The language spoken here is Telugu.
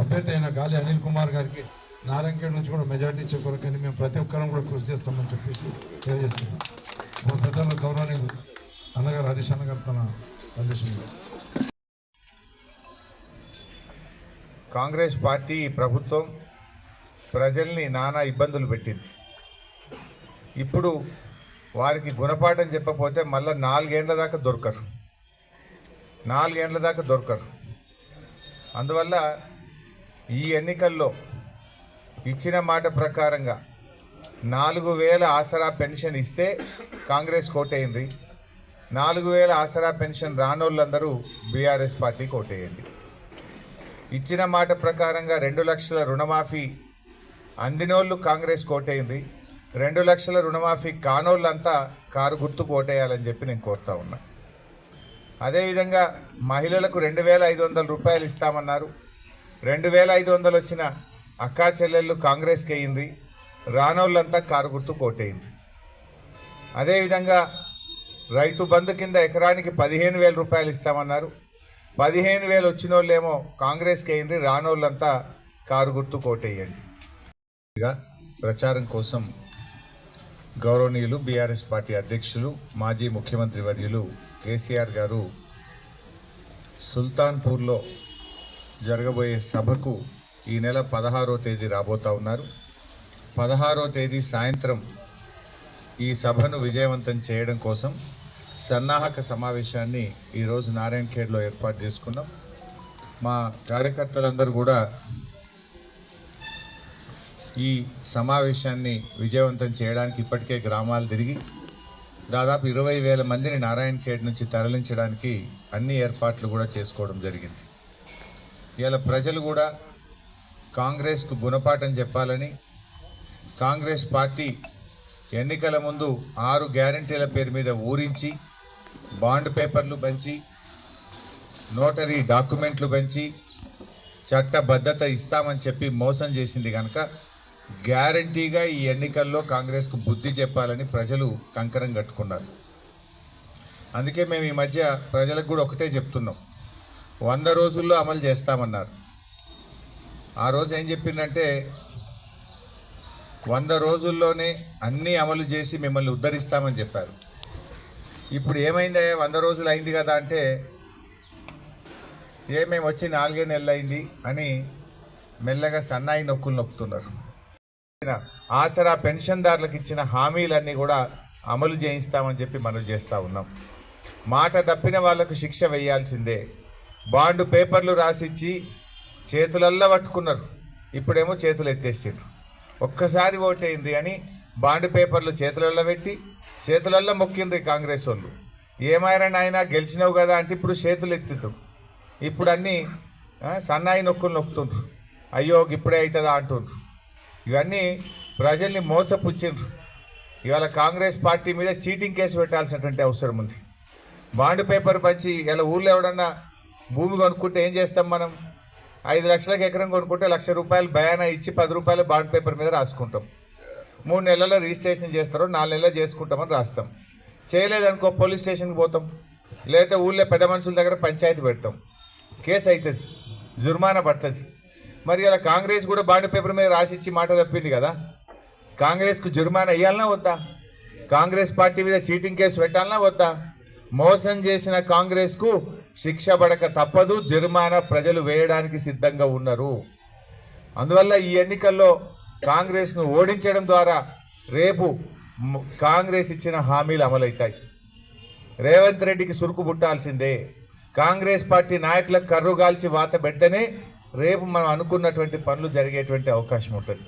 అభ్యర్థి అయిన గాలి అనిల్ కుమార్ గారికి నారాయణఖేడ్ నుంచి కూడా మెజార్టీ ఇచ్చే కొరకని మేము ప్రతి ఒక్కరం కూడా కృషి చేస్తామని చెప్పేసి తెలియజేస్తున్నాం. మా పెద్దలు గౌరవనీయులు అన్నగారు హరీష్ అన్నగారు తన కాంగ్రెస్ పార్టీ ప్రభుత్వం ప్రజల్ని నానా ఇబ్బందులు పెట్టింది. ఇప్పుడు వారికి గుణపాఠం చెప్పకపోతే మళ్ళీ నాలుగేళ్ళ దాకా దొరకరు. నాలుగేండ్ల దాకా దొరకరు. అందువల్ల ఈ ఎన్నికల్లో ఇచ్చిన మాట ప్రకారంగా నాలుగు వేల ఆసరా పెన్షన్ ఇస్తే కాంగ్రెస్ కోటేయండి. నాలుగు వేల ఆసరా పెన్షన్ రానోళ్ళందరూ బీఆర్ఎస్ పార్టీ కోటేయండి. ఇచ్చిన మాట ప్రకారంగా రెండు లక్షల రుణమాఫీ అందినోళ్ళు కాంగ్రెస్ కోటైంది రెండు లక్షల రుణమాఫీ కానోళ్ళంతా కారు గుర్తు కోటేయాలని చెప్పి నేను కోరుతా ఉన్నా. అదేవిధంగా మహిళలకు రెండు వేల ఐదు వందల రూపాయలు ఇస్తామన్నారు. రెండు వేల ఐదు వందలు వచ్చిన అక్కా చెల్లెళ్ళు కాంగ్రెస్కి అయింది. రానోళ్ళంతా కారు గుర్తు కోటయింది. అదేవిధంగా రైతు బంధు కింద ఎకరానికి పదిహేను వేల రూపాయలు ఇస్తామన్నారు. పదిహేను వేలు వచ్చిన వాళ్ళేమో కాంగ్రెస్కి అయింది. రానోళ్ళంతా కారు గుర్తు కోటేయండి. ప్రచారం కోసం గౌరవనీయులు బీఆర్ఎస్ పార్టీ అధ్యక్షులు మాజీ ముఖ్యమంత్రి వర్యులు కేసీఆర్ గారు సుల్తాన్పూర్లో జరగబోయే సభకు ఈ నెల పదహారో తేదీ రాబోతా ఉన్నారు. పదహారో తేదీ సాయంత్రం ఈ సభను విజయవంతం చేయడం కోసం సన్నాహక సమావేశాన్ని ఈరోజు నారాయణ ఖేడ్లో ఏర్పాటు చేసుకున్నాం. మా కార్యకర్తలందరూ కూడా ఈ సమావేశాన్ని విజయవంతం చేయడానికి ఇప్పటికే గ్రామాలు తిరిగి దాదాపు ఇరవై వేల మందిని నారాయణ ఖేడ్ నుంచి తరలించడానికి అన్ని ఏర్పాట్లు కూడా చేసుకోవడం జరిగింది. ఇలా ప్రజలు కూడా కాంగ్రెస్కు గుణపాఠం చెప్పాలని కాంగ్రెస్ పార్టీ ఎన్నికల ముందు ఆరు గ్యారంటీల పేరు మీద ఊరించి బాండ్ పేపర్లు పంచి నోటరీ డాక్యుమెంట్లు పంచి చట్టబద్ధత ఇస్తామని చెప్పి మోసం చేసింది కనుక గ్యారంటీగా ఈ ఎన్నికల్లో కాంగ్రెస్కు బుద్ధి చెప్పాలని ప్రజలు కంకరం కట్టుకున్నారు. అందుకే మేము ఈ మధ్య ప్రజలకు కూడా ఒకటే చెప్తున్నాం. వంద రోజుల్లో అమలు చేస్తామన్నారు. ఆ రోజు ఏం చెప్పిందంటే వంద రోజుల్లోనే అన్నీ అమలు చేసి మిమ్మల్ని ఉద్ధరిస్తామని చెప్పారు. ఇప్పుడు ఏమైందయ్యా వంద రోజులు అయింది కదా అంటే ఏ మేము వచ్చి నాలుగే నెలలు అయింది అని మెల్లగా సన్నాయి నొక్కులు నొక్కుతున్నారు. ఆసరా పెన్షన్దారులకు ఇచ్చిన హామీలన్నీ కూడా అమలు చేయిస్తామని చెప్పి మనం చేస్తూ ఉన్నాం. మాట తప్పిన వాళ్ళకు శిక్ష వేయాల్సిందే. బాండు పేపర్లు రాసిచ్చి చేతులల్లో పట్టుకున్నారు. ఇప్పుడేమో చేతులు ఎత్తేసారు ఒక్కసారి ఓటైంది అని బాండ్ పేపర్లు చేతులలో పెట్టి చేతులల్లో మొక్కిండ్రు ఈ కాంగ్రెస్ వాళ్ళు. ఏమైనా నాయన గెలిచినావు కదా అంటే ఇప్పుడు చేతులు ఎత్తిండ్రు. ఇప్పుడు అన్నీ సన్నాయి నొక్కులు నొక్కుతుండ్రు. అయ్యో ఇప్పుడే అవుతుందా అంటుండ్రు. ఇవన్నీ ప్రజల్ని మోసపుచ్చిండ్రు. ఇవాళ కాంగ్రెస్ పార్టీ మీద చీటింగ్ కేసు పెట్టాల్సినటువంటి అవసరం ఉంది. బాండ్ పేపర్ పంచి ఇలా ఊళ్ళో ఎవడన్నా భూమి కొనుక్కుంటే ఏం చేస్తాం మనం? ఐదు లక్షలకు ఎకరం కొనుక్కుంటే లక్ష రూపాయలు బయానా ఇచ్చి పది రూపాయలు బాండ్ పేపర్ మీద రాసుకుంటాం. మూడు నెలల్లో రిజిస్ట్రేషన్ చేస్తారో నాలుగు నెలల్లో చేసుకుంటామని రాస్తాం. చేయలేదనుకో పోలీస్ స్టేషన్కి పోతాం. లేదా ఊళ్ళో పెద్ద మనుషుల దగ్గర పంచాయతీ పెడతాం. కేసు అవుతుంది. జుర్మానా పడుతుంది. మరి ఇలా కాంగ్రెస్ కూడా బాండ్ పేపర్ మీద రాసిచ్చి మాట తప్పింది కదా. కాంగ్రెస్కు జుర్మానా వేయాలన్నా వద్దా? కాంగ్రెస్ పార్టీ మీద చీటింగ్ కేసు పెట్టాలన్నా వద్దా? మోసం చేసిన కాంగ్రెస్కు శిక్ష పడక తప్పదు జుర్మానా ప్రజలు వేయడానికి సిద్ధంగా ఉన్నారు. అందువల్ల ఈ ఎన్నికల్లో కాంగ్రెస్ను ఓడించడం ద్వారా రేపు కాంగ్రెస్ ఇచ్చిన హామీలు అమలవుతాయి రేవంత్ రెడ్డికి సురుకు పుట్టాల్సిందే కాంగ్రెస్ పార్టీ నాయకులకు కర్రుగాల్చి వాత పెడితేనే రేపు మనం అనుకున్నటువంటి పనులు జరిగేటువంటి అవకాశం ఉంటుంది.